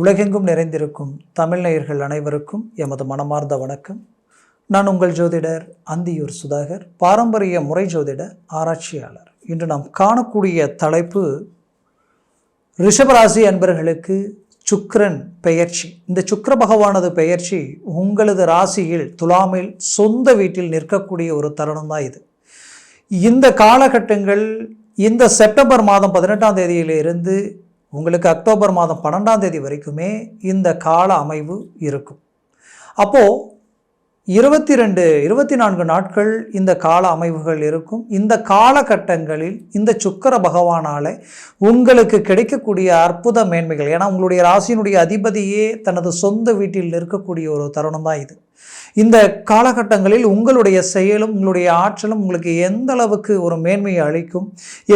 உலகெங்கும் நிறைந்திருக்கும் தமிழ் நேயர்கள் அனைவருக்கும் எமது மனமார்ந்த வணக்கம். நான் உங்கள் ஜோதிடர் அந்தியூர் சுதாகர் பாரம்பரிய முறை ஜோதிட ஆராய்ச்சியாளர். இன்று நாம் காணக்கூடிய தலைப்பு ரிஷபராசி அன்பர்களுக்கு சுக்ரன் பெயர்ச்சி. இந்த சுக்கர பகவானது பெயர்ச்சி உங்களது ராசியில் துலாமில் சொந்த வீட்டில் நிற்கக்கூடிய ஒரு தருணம் தான் இது. இந்த காலகட்டங்கள் இந்த செப்டம்பர் மாதம் பதினெட்டாம் தேதியிலிருந்து உங்களுக்கு அக்டோபர் மாதம் பன்னெண்டாம் தேதி வரைக்குமே இந்த கால அமைவு இருக்கும். அப்போது இருபத்தி ரெண்டு இருபத்தி நான்கு நாட்கள் இந்த கால அமைவுகள் இருக்கும். இந்த காலகட்டங்களில் இந்த சுக்கர பகவானால் உங்களுக்கு கிடைக்கக்கூடிய அற்புத மேன்மைகள் ஏன்னா உங்களுடைய ராசியினுடைய அதிபதியே தனது சொந்த வீட்டில் இருக்கக்கூடிய ஒரு தருணம் தான் இது. இந்த காலகட்டங்களில் உங்களுடைய செயலும் உங்களுடைய ஆற்றலும் உங்களுக்கு எந்த அளவுக்கு ஒரு மேன்மையை அளிக்கும்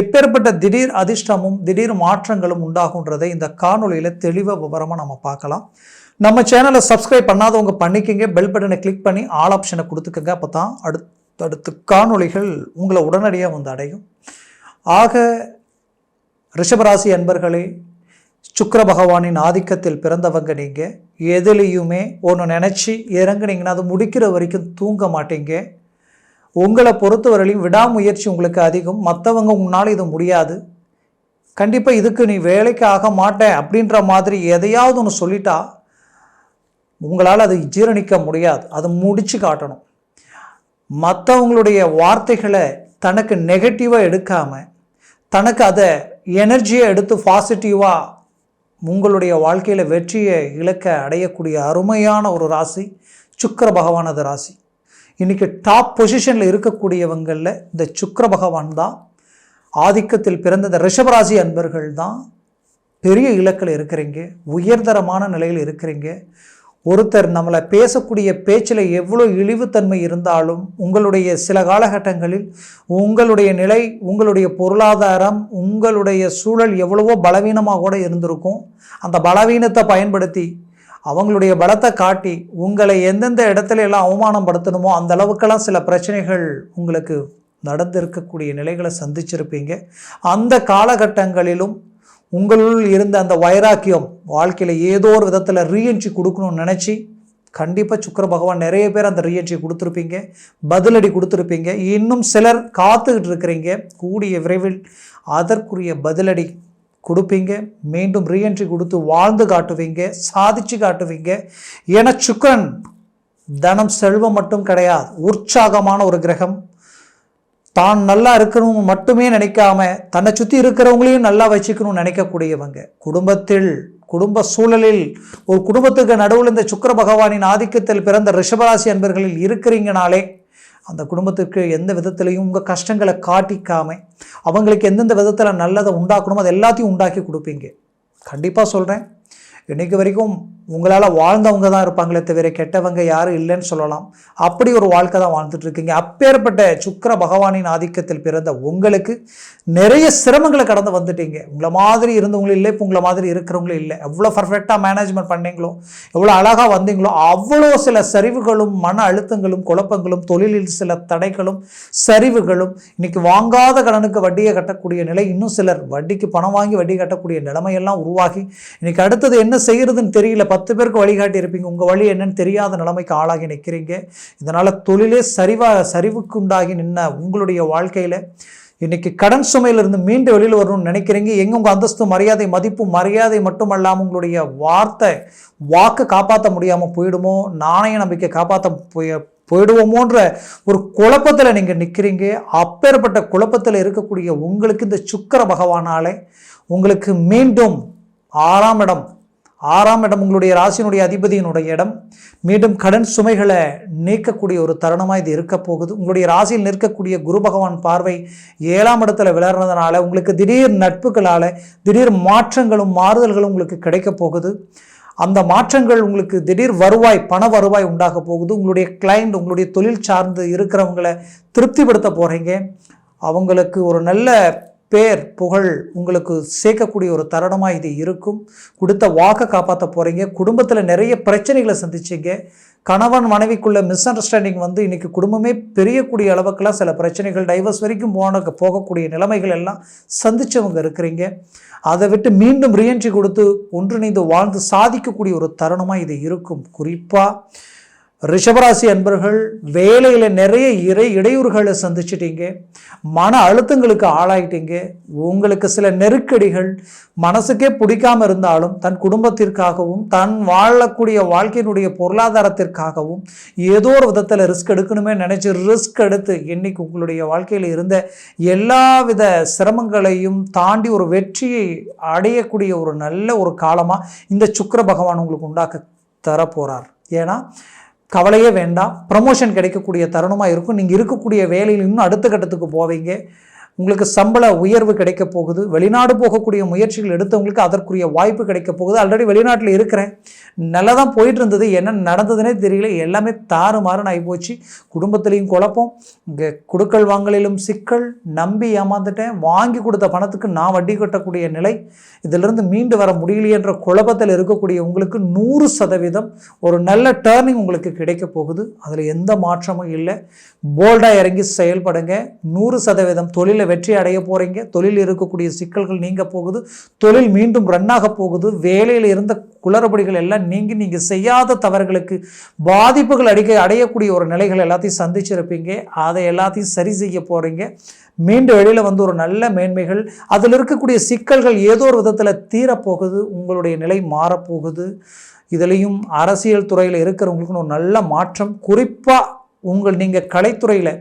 எப்பேற்பட்ட திடீர் அதிர்ஷ்டமும் திடீர் மாற்றங்களும் உண்டாகுன்றதை இந்த காணொலியில் தெளிவாக விவரமாக நம்ம பார்க்கலாம். நம்ம சேனலை சப்ஸ்கிரைப் பண்ணாதவங்க பண்ணிக்கங்க பெல் பட்டனை கிளிக் பண்ணி ஆல் ஆப்ஷனை கொடுத்துக்கங்க அப்போ தான் அடுத்தடுத்து காணொளிகள் உங்களை உடனடியாக வந்து அடையும். ஆக ரிஷபராசி அன்பர்களே சுக்கர பகவானின் ஆதிக்கத்தில் பிறந்தவங்க நீங்கள் எதுலேயுமே ஒன்று நினச்சி இறங்குனீங்கன்னா அது முடிக்கிற வரைக்கும் தூங்க மாட்டீங்க. உங்களை பொறுத்தவரையிலையும் விடாமுயற்சி உங்களுக்கு அதிகம். மற்றவங்க உன்னால் இது முடியாது. கண்டிப்பாக இதுக்கு நீ வேலைக்கு ஆக மாட்டேன் அப்படின்ற மாதிரி எதையாவது ஒன்று சொல்லிட்டா உங்களால் அதை ஜீரணிக்க முடியாது. அதை முடித்து காட்டணும். மற்றவங்களுடைய வார்த்தைகளை தனக்கு நெகட்டிவாக எடுக்காமல் தனக்கு அதை எனர்ஜியை எடுத்து பாசிட்டிவாக உங்களுடைய வாழ்க்கையில் வெற்றியை இலக்க அடையக்கூடிய அருமையான ஒரு ராசி சுக்கர பகவானது ராசி. இன்றைக்கி டாப் பொசிஷனில் இருக்கக்கூடியவங்களில் இந்த சுக்கர பகவான் தான். ஆதிக்கத்தில் பிறந்த இந்த ரிஷபராசி அன்பர்கள் தான். பெரிய இலக்கில் இருக்கிறீங்க உயர்தரமான நிலையில் இருக்கிறீங்க. ஒருத்தர் நம்மளை பேசக்கூடிய பேச்சில் எவ்வளோ இழிவுத்தன்மை இருந்தாலும் உங்களுடைய சில காலகட்டங்களில் உங்களுடைய நிலை உங்களுடைய பொருளாதாரம் உங்களுடைய சூழல் எவ்வளவோ பலவீனமாக கூட இருந்திருக்கும். அந்த பலவீனத்தை பயன்படுத்தி அவங்களுடைய பலத்தை காட்டி உங்களை எந்தெந்த இடத்துல எல்லாம் அவமானப்படுத்தணுமோ அந்த அளவுக்கெல்லாம் சில பிரச்சனைகள் உங்களுக்கு நடந்திருக்கக்கூடிய நிலைகளை சந்திச்சிருப்பீங்க. அந்த காலகட்டங்களிலும் உங்களுள் இருந்த அந்த வைராக்கியம் வாழ்க்கையில் ஏதோ ஒரு விதத்தில் ரீஎன்ட்ரி கொடுக்கணும்னு நினச்சி கண்டிப்பாக சுக்கர பகவான் நிறைய பேர் அந்த ரீஎன்ட்ரி கொடுத்துருப்பீங்க பதிலடி கொடுத்துருப்பீங்க. இன்னும் சிலர் காத்துக்கிட்டு இருக்கிறீங்க. கூடிய விரைவில் அதற்குரிய பதிலடி கொடுப்பீங்க. மீண்டும் ரீஎன்ட்ரி கொடுத்து வாழ்ந்து காட்டுவீங்க சாதிச்சு காட்டுவீங்க. ஏன்னா சுக்கரன் தனம் செல்வம் மட்டும் கிடையாது உற்சாகமான ஒரு கிரகம். தான் நல்லா இருக்கணும் மட்டுமே நினைக்காம தன்னை சுற்றி இருக்கிறவங்களையும் நல்லா வச்சுக்கணும்னு நினைக்கக்கூடியவங்க. குடும்பத்தில் குடும்ப சூழலில் ஒரு குடும்பத்துக்கு நடுவில் இந்த சுக்கர பகவானின் ஆதிக்கத்தில் பிறந்த ரிஷபராசி அன்பர்களில் இருக்கிறீங்கனாலே அந்த குடும்பத்துக்கு எந்த விதத்துலையும் உங்கள் கஷ்டங்களை காட்டிக்காம அவங்களுக்கு எந்தெந்த விதத்தில் நல்லதை உண்டாக்கணுமோ அது எல்லாத்தையும் உண்டாக்கி கொடுப்பீங்க. கண்டிப்பாக சொல்கிறேன் இன்றைக்கு வரைக்கும் உங்களால் வாழ்ந்தவங்க தான் இருப்பாங்களே தவிர கெட்டவங்க யாரும் இல்லைன்னு சொல்லலாம். அப்படி ஒரு வாழ்க்கை தான் வாழ்ந்துட்டு இருக்கீங்க. அப்பேற்பட்ட சுக்கர பகவானின் ஆதிக்கத்தில் பிறந்த உங்களுக்கு நிறைய சிரமங்களை கடந்து வந்துட்டீங்க. உங்களை மாதிரி இருந்தவங்களும் இல்லை இப்போ உங்களை மாதிரி இருக்கிறவங்களும் இல்லை. எவ்வளோ பர்ஃபெக்டாக மேனேஜ்மெண்ட் பண்ணீங்களோ எவ்வளோ அழகாக வந்தீங்களோ அவ்வளோ சில சரிவுகளும் மன அழுத்தங்களும் குழப்பங்களும் தொழிலில் சில தடைகளும் சரிவுகளும் இன்னைக்கு வாங்காத கடனுக்கு வட்டியை கட்டக்கூடிய நிலை இன்னும் சிலர். வட்டிக்கு பணம் வாங்கி வட்டி கட்டக்கூடிய நிலைமையெல்லாம் உருவாகி இன்னைக்கு அடுத்தது என்ன செய்கிறதுன்னு தெரியல பத்து பேருக்கு வழிகாட்டி இருப்பீங்க உங்கள் வழி என்னன்னு தெரியாத நிலைமைக்கு ஆளாகி நிற்கிறீங்க இதனால் தொழிலே சரிவாக சரிவுக்கு உண்டாகி நின்ன உங்களுடைய வாழ்க்கையில் இன்றைக்கி கடன் சுமையிலிருந்து மீண்டு வெளியில் வரணும்னு நினைக்கிறீங்க. எங்கே உங்கள் அந்தஸ்து மரியாதை மதிப்பு மரியாதை மட்டுமல்லாமல் உங்களுடைய வார்த்தை வாக்கு காப்பாற்ற முடியாமல் போயிடுமோ நாணய நம்பிக்கை காப்பாற்ற போய் போயிடுவோமோன்ற ஒரு குழப்பத்தில் நீங்கள் நிற்கிறீங்க அப்பேற்பட்ட குழப்பத்தில் இருக்கக்கூடிய உங்களுக்கு இந்த சுக்கர பகவானாலே உங்களுக்கு மீண்டும் ஆறாம் இடம் ஆறாம் இடம் உங்களுடைய ராசியினுடைய அதிபதியினுடைய இடம். மீண்டும் கடன் சுமைகளை நீக்கக்கூடிய ஒரு தருணமாக இது இருக்க போகுது. உங்களுடைய ராசியில் நிற்கக்கூடிய குரு பகவான் பார்வை ஏழாம் இடத்துல விளர்றதுனால உங்களுக்கு திடீர் நட்புகளால் திடீர் மாற்றங்களும் மாறுதல்களும் உங்களுக்கு கிடைக்க போகுது. அந்த மாற்றங்கள் உங்களுக்கு திடீர் வருவாய் பண வருவாய் உண்டாக போகுது. உங்களுடைய கிளைண்ட் உங்களுடைய தொழில் சார்ந்து இருக்கிறவங்களை திருப்திப்படுத்த போகிறீங்க அவங்களுக்கு ஒரு நல்ல பேர் புகழ் உங்களுக்கு சேர்க்கக்கூடிய ஒரு தருணமாக இது இருக்கும். கொடுத்த வாக்கை காப்பாற்ற போகிறீங்க குடும்பத்தில் நிறைய பிரச்சனைகளை சந்திச்சிங்க. கணவன் மனைவிக்குள்ள மிஸ் அண்டர்ஸ்டாண்டிங் வந்து இன்றைக்கி குடும்பமே பெரியக்கூடிய அளவுக்குலாம் சில பிரச்சனைகள் டைவர்ஸ் வரைக்கும் போன போகக்கூடிய நிலைமைகள் எல்லாம் சந்தித்தவங்க இருக்கிறீங்க. அதை விட்டு மீண்டும் ரீஎன்ட்ரி கொடுத்து ஒன்றிணைந்து வாழ்ந்து சாதிக்கக்கூடிய ஒரு தருணமாக இது இருக்கும். குறிப்பாக ரிஷபராசி அன்பர்கள் வேலையில் நிறைய இறை இடையூறுகளை சந்திச்சிட்டீங்க. மன அழுத்தங்களுக்கு ஆளாயிட்டீங்க. உங்களுக்கு சில நெருக்கடிகள் மனசுக்கே பிடிக்காம இருந்தாலும் தன் குடும்பத்திற்காகவும் தன் வாழக்கூடிய வாழ்க்கையினுடைய பொருளாதாரத்திற்காகவும் ஏதோ ஒரு விதத்தில் ரிஸ்க் எடுக்கணுமே நினச்சி ரிஸ்க் எடுத்து இன்னைக்கு உங்களுடைய வாழ்க்கையில் இருந்த எல்லா வித சிரமங்களையும் தாண்டி ஒரு வெற்றியை அடையக்கூடிய ஒரு நல்ல ஒரு காலமாக இந்த சுக்கர பகவான் உங்களுக்கு உண்டாக்க தரப்போகிறார் ஏன்னா கவலையே வேண்டாம். ப்ரமோஷன் கிடைக்கக்கூடிய தருணமாக இருக்கும். நீங்கள் இருக்கக்கூடிய வேலையில் இன்னும் அடுத்த கட்டத்துக்கு போவீங்க. உங்களுக்கு சம்பள உயர்வு கிடைக்க போகுது. வெளிநாடு போகக்கூடிய முயற்சிகள் எடுத்தவங்களுக்கு அதற்குரிய வாய்ப்பு கிடைக்க போகுது. ஆல்ரெடி வெளிநாட்டில் இருக்கிறேன். நல்லா தான் போயிட்டு இருந்தது என்ன நடந்ததுனே தெரியல. எல்லாமே தாறுமாறுன்னு ஆகிப்போச்சு குடும்பத்துலேயும் குழப்பம். இங்கே கொடுக்கல் வாங்கலிலும் சிக்கல். நம்பி ஏமாந்துட்டேன். வாங்கி கொடுத்த பணத்துக்கு நான் வட்டி கட்டக்கூடிய நிலை. இதிலிருந்து மீண்டு வர முடியலையென்ற குழப்பத்தில் இருக்கக்கூடிய உங்களுக்கு நூறு சதவீதம் ஒரு நல்ல டேர்னிங் உங்களுக்கு கிடைக்க போகுது. அதில் எந்த மாற்றமும் இல்லை. போல்டாக இறங்கி செயல்படுங்க. நூறு சதவீதம் தொழிலை வெற்றி அடைய போகிறீங்க தொழில் இருக்கக்கூடிய சிக்கல்கள் நீங்க போகுது. தொழில் மீண்டும் ரன்னாக போகுது. வேலையில் இருந்த குளறுபடிகள் எல்லாம் நீங்கி நீங்கள் செய்யாத தவறுகளுக்கு பாதிப்புகள் அடிக்க அடையக்கூடிய ஒரு நிலைகள் எல்லாத்தையும் சந்திச்சிருப்பீங்க. அதை எல்லாத்தையும் சரி செய்ய போகிறீங்க மீண்டும் வெளியில் வந்து ஒரு நல்ல மேன்மைகள் அதில் இருக்கக்கூடிய சிக்கல்கள் ஏதோ ஒரு விதத்தில் தீரப்போகுது. உங்களுடைய நிலை மாறப்போகுது. இதுலேயும் அரசியல் துறையில் இருக்கிறவங்களுக்குன்னு ஒரு நல்ல மாற்றம். குறிப்பாக உங்கள் நீங்கள் கலைத்துறையில்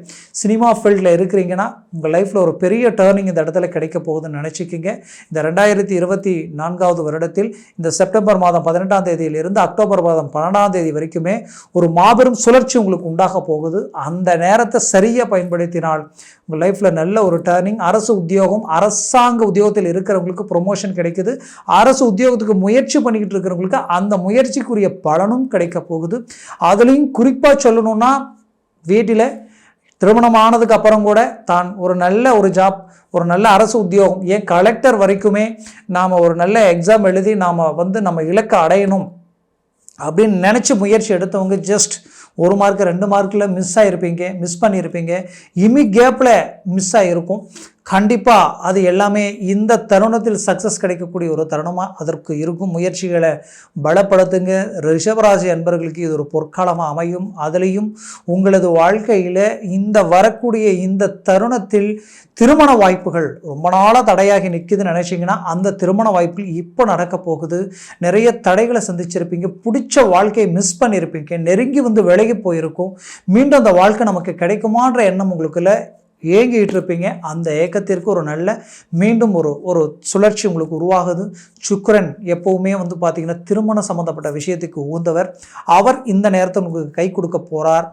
சினிமா ஃபீல்டில் இருக்கிறீங்கன்னா உங்கள் லைஃப்பில் ஒரு பெரிய டேர்னிங் இந்த இடத்துல கிடைக்க போகுதுன்னு நினச்சிக்கிங்க. இந்த ரெண்டாயிரத்தி இருபத்தி நான்காவது வருடத்தில் இந்த செப்டம்பர் மாதம் பதினெட்டாம் தேதியிலிருந்து அக்டோபர் மாதம் பன்னெண்டாம் தேதி வரைக்குமே ஒரு மாபெரும் சுழற்சி உங்களுக்கு உண்டாக போகுது. அந்த நேரத்தை சரியாக பயன்படுத்தினால் உங்கள் லைஃப்பில் நல்ல ஒரு டேர்னிங் அரசு உத்தியோகம் அரசாங்க உத்தியோகத்தில் இருக்கிறவங்களுக்கு ப்ரொமோஷன் கிடைக்குது. அரசு உத்தியோகத்துக்கு முயற்சி பண்ணிக்கிட்டு இருக்கிறவங்களுக்கு அந்த முயற்சிக்குரிய பலனும் கிடைக்க போகுது. அதுலேயும் குறிப்பாக சொல்லணும்னா வீட்டில் திருமணமானதுக்கு அப்புறம் கூட தான் ஒரு நல்ல ஒரு ஜாப் ஒரு நல்ல அரசு உத்தியோகம் ஏன் கலெக்டர் வரைக்குமே நாம் ஒரு நல்ல எக்ஸாம் எழுதி நாம் வந்து நம்ம இலக்கை அடையணும் அப்படின்னு நினச்சி முயற்சி எடுத்தவங்க ஜஸ்ட் ஒரு மார்க் ரெண்டு மார்க்கில் மிஸ் ஆகிருப்பீங்க மிஸ் பண்ணியிருப்பீங்க. இமி கேப்பில் மிஸ் ஆகிருக்கும் கண்டிப்பாக அது எல்லாமே இந்த தருணத்தில் சக்ஸஸ் கிடைக்கக்கூடிய ஒரு தருணமாக அதற்கு இருக்கும் முயற்சிகளை பலப்படுத்துங்க. ரிஷபராசி அன்பர்களுக்கு இது ஒரு பொற்காலமாக அமையும். அதுலேயும் உங்களது வாழ்க்கையில் இந்த வரக்கூடிய இந்த தருணத்தில் திருமண வாய்ப்புகள் ரொம்ப நாளாக தடையாகி நிற்குதுன்னு நினச்சிங்கன்னா அந்த திருமண வாய்ப்புகள் இப்போ நடக்க போகுது. நிறைய தடைகளை சந்திச்சிருப்பீங்க. பிடிச்ச வாழ்க்கையை மிஸ் பண்ணியிருப்பீங்க நெருங்கி வந்து விலகி போயிருக்கும். மீண்டும் அந்த வாழ்க்கை நமக்கு கிடைக்குமான்ற எண்ணம் உங்களுக்குள்ள ஏங்கிட்டு இருப்பீங்க அந்த ஏக்கத்திற்கு ஒரு நல்ல மீண்டும் ஒரு ஒரு சுழற்சி உங்களுக்கு உருவாகுது. சுக்கரன் எப்போவுமே வந்து பார்த்திங்கன்னா திருமணம் சம்மந்தப்பட்ட விஷயத்துக்கு உகந்தவர். அவர் இந்த நேரத்தில் உங்களுக்கு கை கொடுக்க போகிறார்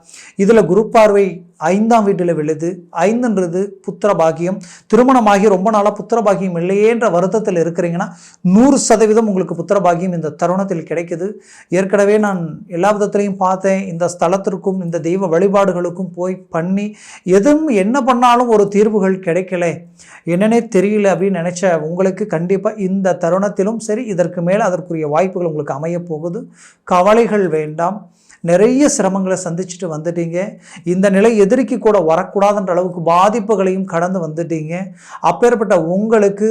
இதில் குரு பார்வை ஐந்தாம் வீட்டில் விழுது. ஐந்துன்றது புத்திர பாக்கியம் திருமணமாகி ரொம்ப நாளாக புத்திர பாக்கியம் இல்லையேன்ற வருத்தத்தில் இருக்கிறீங்கன்னா நூறு சதவீதம் உங்களுக்கு புத்திர பாக்கியம் இந்த தருணத்தில் கிடைக்குது. ஏற்கனவே நான் எல்லா விதத்துலையும் பார்த்தேன். இந்த ஸ்தலத்திற்கும் இந்த தெய்வ வழிபாடுகளுக்கும் போய் பண்ணி எதுவும் என்ன பண்ணாலும் ஒரு தீர்வுகள் கிடைக்கல. என்னன்னே தெரியல அப்படின்னு நினச்ச உங்களுக்கு கண்டிப்பாக இந்த தருணத்திலும் சரி இதற்கு மேலே அதற்குரிய வாய்ப்புகள் உங்களுக்கு அமைய போகுது. கவலைகள் வேண்டாம். நிறைய சிரமங்களை சந்திச்சுட்டு வந்துட்டீங்க. இந்த நிலை எதிரிக்கு கூட வரக்கூடாதுன்ற அளவுக்கு பாதிப்புகளையும் கடந்து வந்துட்டீங்க. அப்பேற்பட்ட உங்களுக்கு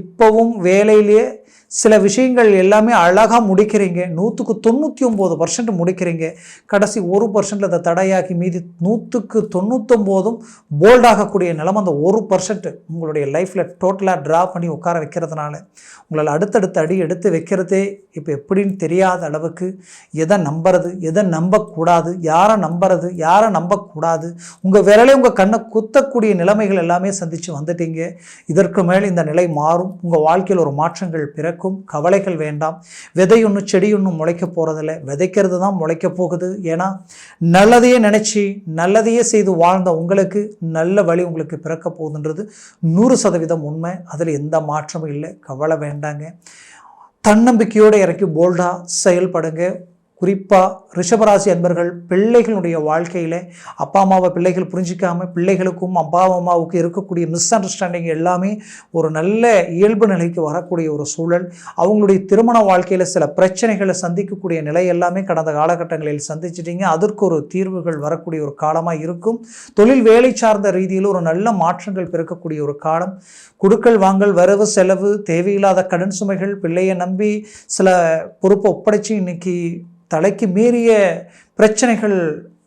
இப்போவும் வேலையிலேயே சில விஷயங்கள் எல்லாமே அழகாக முடிக்கிறீங்க. நூற்றுக்கு தொண்ணூற்றி ஒம்பது பர்சன்ட் முடிக்கிறீங்க. கடைசி ஒரு பர்சன்ட் அதை தடையாக்கி மீதி நூற்றுக்கு தொண்ணூற்றொம்போதும் போல்டாகக்கூடிய நிலம அந்த ஒரு பர்சன்ட் உங்களுடைய லைஃப்பில் டோட்டலாக ட்ரா பண்ணி உட்கார வைக்கிறதுனால உங்களால் அடுத்தடுத்த அடி எடுத்து வைக்கிறதே இப்போ எப்படின்னு தெரியாத அளவுக்கு எதை நம்புறது எதை நம்பக்கூடாது யாரை நம்புறது யாரை நம்பக்கூடாது உங்கள் விரலே உங்கள் கண்ணை குத்தக்கூடிய நிலைமைகள் எல்லாமே சந்தித்து வந்துட்டீங்க. இதற்கு மேல் இந்த நிலை மாறும். உங்கள் வாழ்க்கையில் ஒரு மாற்றங்கள் பிறக்கும். கவலைகள் வேண்டாம். விதை ஒன்று செடி ஒன்றும் முளைக்க போகிறதில்ல விதைக்கிறது தான் முளைக்க போகுது. ஏன்னா நல்லதையே நினச்சி நல்லதையே செய்து வாழ்ந்த உங்களுக்கு நல்ல வழி உங்களுக்கு பிறக்க போகுதுன்றது நூறு சதவீதம் உண்மை. அதில் எந்த மாற்றமும் இல்லை. கவலை வேண்டாங்க. தன்னம்பிக்கையோடு இறக்கி போல்டாக செயல்படுங்க. குறிப்பாக ரிஷபராசி அன்பர்கள் பிள்ளைகளுடைய வாழ்க்கையில் அப்பா அம்மாவை பிள்ளைகள் புரிஞ்சிக்காமல் பிள்ளைகளுக்கும் அப்பா அம்மாவுக்கும் இருக்கக்கூடிய மிஸ் அண்டர்ஸ்டாண்டிங் எல்லாமே ஒரு நல்ல இயல்பு நிலைக்கு வரக்கூடிய ஒரு சூழல். அவங்களுடைய திருமண வாழ்க்கையில் சில பிரச்சனைகளை சந்திக்கக்கூடிய நிலை எல்லாமே கடந்த காலகட்டங்களில் சந்திச்சிட்டிங்க. அதற்கு ஒரு தீர்வுகள் வரக்கூடிய ஒரு காலமாக இருக்கும். தொழில் வேலை சார்ந்த ரீதியில் ஒரு நல்ல மாற்றங்கள் பிறக்கக்கூடிய ஒரு காலம். குடுக்கல் வாங்கல் வரவு செலவு தேவையில்லாத கடன் சுமைகள் பிள்ளையை நம்பி சில பொறுப்பை ஒப்படைச்சு இன்னைக்கு தலைக்கு மீறிய பிரச்சனைகள்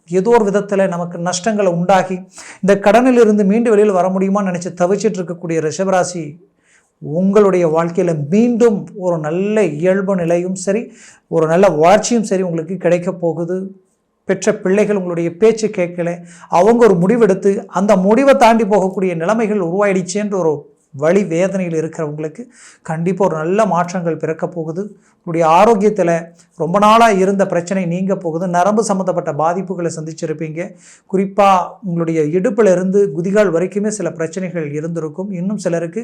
ஏதோ ஒரு விதத்தில் நமக்கு நஷ்டங்களை உண்டாகி இந்த கடனில் இருந்து மீண்டு வெளியில் வர முடியுமான்னு நினச்சி தவிச்சிட்டு இருக்கக்கூடிய ரிஷபராசி உங்களுடைய வாழ்க்கையில் மீண்டும் ஒரு நல்ல இயல்பு நிலையும் சரி ஒரு நல்ல வளர்ச்சியும் சரி உங்களுக்கு கிடைக்க போகுது. பெற்ற பிள்ளைகள் உங்களுடைய பேச்சு கேட்கல. அவங்க ஒரு முடிவெடுத்து அந்த முடிவை தாண்டி போகக்கூடிய நிலைமைகள் உருவாயிடுச்சேன்ற ஒரு வழி வேதனையில் இருக்கிறவங்களுக்கு கண்டிப்பாக ஒரு நல்ல மாற்றங்கள் பிறக்க போகுது. உங்களுடைய ஆரோக்கியத்தில் ரொம்ப நாளாக இருந்த பிரச்சனை நீங்க போகுது. நரம்பு சம்மந்தப்பட்ட பாதிப்புகளை சந்திச்சிருப்பீங்க. குறிப்பாக உங்களுடைய இடுப்பில் இருந்து குதிகால் வரைக்குமே சில பிரச்சனைகள் இருந்திருக்கும். இன்னும் சிலருக்கு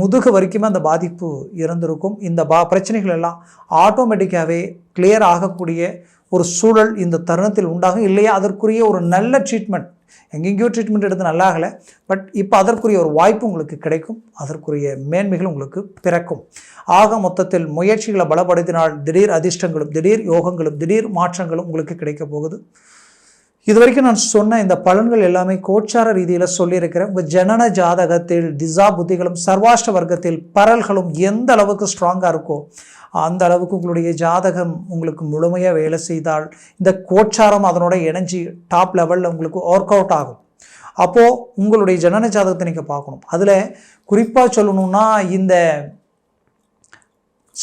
முதுகு வரைக்குமே அந்த பாதிப்பு இருந்திருக்கும். இந்த பா பிரச்சனைகள் எல்லாம் ஆட்டோமேட்டிக்காகவே கிளியர் ஆகக்கூடிய ஒரு சூழல் இந்த தருணத்தில் உண்டாகும். இல்லையா அதற்குரிய ஒரு நல்ல ட்ரீட்மெண்ட் எங்கெங்கேயோ ட்ரீட்மெண்ட் எடுத்து நல்லாகலை பட் இப்போ அதற்குரிய ஒரு வாய்ப்பு உங்களுக்கு கிடைக்கும். அதற்குரிய மேன்மைகள் உங்களுக்கு பிறக்கும். ஆக மொத்தத்தில் முயற்சிகளை பலப்படுத்தினால் திடீர் அதிர்ஷ்டங்களும் திடீர் யோகங்களும் திடீர் மாற்றங்களும் உங்களுக்கு கிடைக்க போகுது. இது வரைக்கும் நான் சொன்ன இந்த பலன்கள் எல்லாமே கோச்சார ரீதியில் சொல்லியிருக்கிறேன் உங்கள் ஜனன ஜாதகத்தில் திசா புத்திகளும் சர்வாஷ்ட வர்க்கத்தில் பரல்களும் எந்த அளவுக்கு ஸ்ட்ராங்காக இருக்கோ அந்த அளவுக்கு உங்களுடைய ஜாதகம் உங்களுக்கு முழுமையாக வேலை செய்தால் இந்த கோச்சாரம் அதனோட இணைஞ்சி டாப் லெவலில் உங்களுக்கு ஒர்க் அவுட் ஆகும். அப்போது உங்களுடைய ஜனன ஜாதகத்தை நீங்கள் பார்க்கணும். அதில் குறிப்பாக சொல்லணும்னா இந்த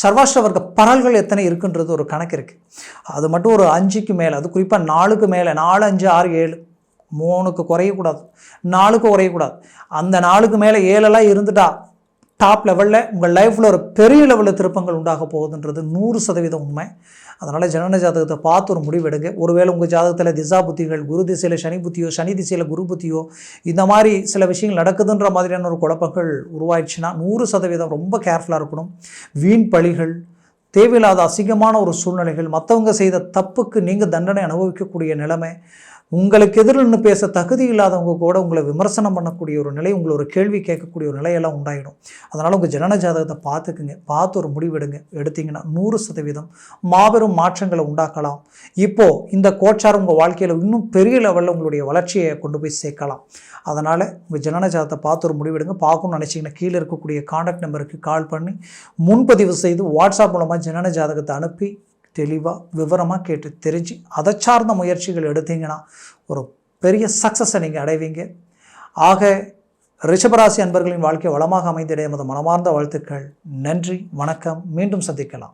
சர்வாஷ்ட வர்க்க பரல்கள் எத்தனை இருக்குன்றது ஒரு கணக்கு இருக்குது அது மட்டும் ஒரு அஞ்சுக்கு மேலே அது குறிப்பாக நாலுக்கு மேலே நாலு அஞ்சு ஆறு ஏழு. மூணுக்கு குறையக்கூடாது. நாலுக்கு குறையக்கூடாது. அந்த நாலுக்கு மேலே ஏழெல்லாம் இருந்துட்டா டாப் லெவலில் உங்கள் லைஃப்பில் ஒரு பெரிய லெவலில் திருப்பங்கள் உண்டாக போகுதுன்றது நூறு சதவீதம் உண்மை. அதனால் ஜனன ஜாதகத்தை பார்த்து ஒரு முடிவெடுங்க ஒருவேளை உங்கள் ஜாதகத்தில் திசா புத்திகள் குரு திசையில் சனி புத்தியோ சனி திசையில் குரு புத்தியோ இந்த மாதிரி சில விஷயங்கள் நடக்குதுன்ற மாதிரியான ஒரு குழப்பங்கள் உருவாயிடுச்சுன்னா நூறு சதவீதம் ரொம்ப கேர்ஃபுல்லாக இருக்கணும். வீண் பழிகள் தேவையில்லாத அசிங்கமான ஒரு சூழ்நிலைகள் மற்றவங்க செய்த தப்புக்கு நீங்கள் தண்டனை அனுபவிக்கக்கூடிய நிலைமை உங்களுக்கு எதிரில் பேச தகுதி இல்லாதவங்க கூட உங்களை விமர்சனம் பண்ணக்கூடிய ஒரு நிலை உங்களை ஒரு கேள்வி கேட்கக்கூடிய ஒரு நிலையெல்லாம் உண்டாயிடும். அதனால் உங்கள் ஜனன ஜாதகத்தை பார்த்துக்குங்க. பார்த்து ஒரு முடிவெடுங்க எடுத்தீங்கன்னா நூறு சதவீதம் மாபெரும் மாற்றங்களை உண்டாக்கலாம். இப்போது இந்த கோச்சாரம் உங்கள் வாழ்க்கையில் இன்னும் பெரிய லெவலில் உங்களுடைய வளர்ச்சியை கொண்டு போய் சேர்க்கலாம். அதனால் உங்கள் ஜனன ஜாதகத்தை பார்த்து ஒரு முடிவெடுங்க பார்க்கணும்னு நினச்சிங்கன்னா கீழே இருக்கக்கூடிய காண்டாக்ட் நம்பருக்கு கால் பண்ணி முன்பதிவு செய்து வாட்ஸ்அப் மூலமாக ஜனன ஜாதகத்தை அனுப்பி தெளிவாக விவரமாக கேட்டு தெரிஞ்சு அதை சார்ந்த முயற்சிகள் எடுத்தீங்கன்னா ஒரு பெரிய சக்ஸஸை நீங்கள் அடைவீங்க. ஆக ரிஷபராசி அன்பர்களின் வாழ்க்கை வளமாக அமைந்திட எமது மனமார்ந்த வாழ்த்துக்கள். நன்றி வணக்கம். மீண்டும் சந்திக்கலாம்.